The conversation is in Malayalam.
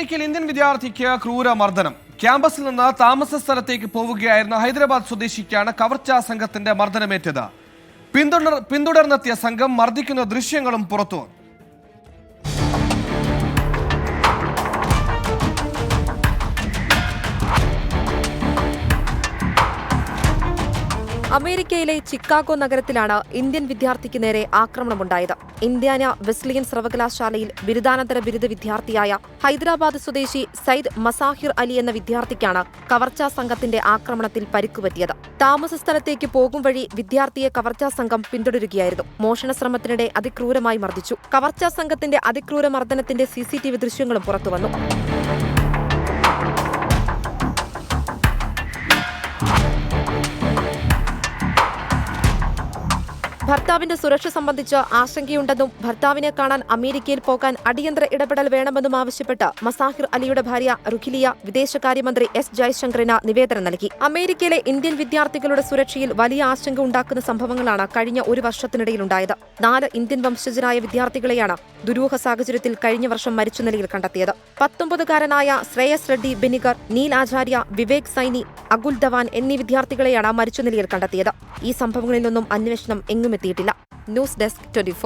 അമേരിക്കയിൽ ഇന്ത്യൻ വിദ്യാർത്ഥിക്ക് ക്രൂരമർദ്ദനം. ക്യാമ്പസിൽ നിന്ന് താമസ സ്ഥലത്തേക്ക് പോവുകയായിരുന്ന ഹൈദരാബാദ് സ്വദേശിക്കാണ് കവർച്ചാ സംഘത്തിന്റെ മർദ്ദനമേറ്റത്. പിന്തുടർ പിന്തുടർന്നെത്തിയ സംഘം മർദ്ദിക്കുന്ന ദൃശ്യങ്ങളും പുറത്തു അമേരിക്കയിലെ ചിക്കാഗോ നഗരത്തിലാണ് ഇന്ത്യൻ വിദ്യാർത്ഥിക്ക് നേരെ ആക്രമണമുണ്ടായത്. ഇന്ത്യാന വെസ്ലിയൻ സർവകലാശാലയിൽ ബിരുദാനന്തര ബിരുദ വിദ്യാർത്ഥിയായ ഹൈദരാബാദ് സ്വദേശി സയ്യിദ് മസാഹിർ അലി എന്ന വിദ്യാർത്ഥിക്കാണ് കവർച്ചാ സംഘത്തിന്റെ ആക്രമണത്തിൽ പരിക്കുപറ്റിയത്. താമസ സ്ഥലത്തേക്ക് പോകും വഴി വിദ്യാർത്ഥിയെ കവർച്ചാ സംഘം പിന്തുടരുകയായിരുന്നു. മോഷണ ശ്രമത്തിനിടെ അതിക്രൂരമായി മർദ്ദിച്ചു. കവർച്ചാ സംഘത്തിന്റെ അതിക്രൂര മർദ്ദനത്തിന്റെ സിസിടിവി ദൃശ്യങ്ങളും പുറത്തുവന്നു. ഭർത്താവിന്റെ സുരക്ഷ സംബന്ധിച്ച് ആശങ്കയുണ്ടെന്നും ഭർത്താവിനെ കാണാൻ അമേരിക്കയിൽ പോകാൻ അടിയന്തര ഇടപെടൽ വേണമെന്നും ആവശ്യപ്പെട്ട് മസാഹിർ അലിയുടെ ഭാര്യ റുഖിലിയ വിദേശകാര്യമന്ത്രി എസ് ജയശങ്കറിന് നിവേദനം നൽകി. അമേരിക്കയിലെ ഇന്ത്യൻ വിദ്യാർത്ഥികളുടെ സുരക്ഷയിൽ വലിയ ആശങ്ക ഉണ്ടാക്കുന്ന സംഭവങ്ങളാണ് കഴിഞ്ഞ ഒരു വർഷത്തിനിടയിലുണ്ടായത്. നാല് ഇന്ത്യൻ വംശജരായ വിദ്യാർത്ഥികളെയാണ് ദുരൂഹ സാഹചര്യത്തിൽ കഴിഞ്ഞ വർഷം മരിച്ച നിലയിൽ കണ്ടെത്തിയത്. പത്തൊമ്പതുകാരനായ ശ്രേയസ് റെഡ്ഡി ബെനിഗർ നീൽ ആചാര്യ വിവേക് സൈനി അകുൽ ധവാൻ എന്നീ വിദ്യാർത്ഥികളെയാണ് മരിച്ച നിലയിൽ കണ്ടെത്തിയത്. ഈ സംഭവങ്ങളിലൊന്നും അന്വേഷണം എങ്ങുമെത്തിയിട്ടില്ല ന്യൂസ് ഡെസ്ക് ട്വന്റി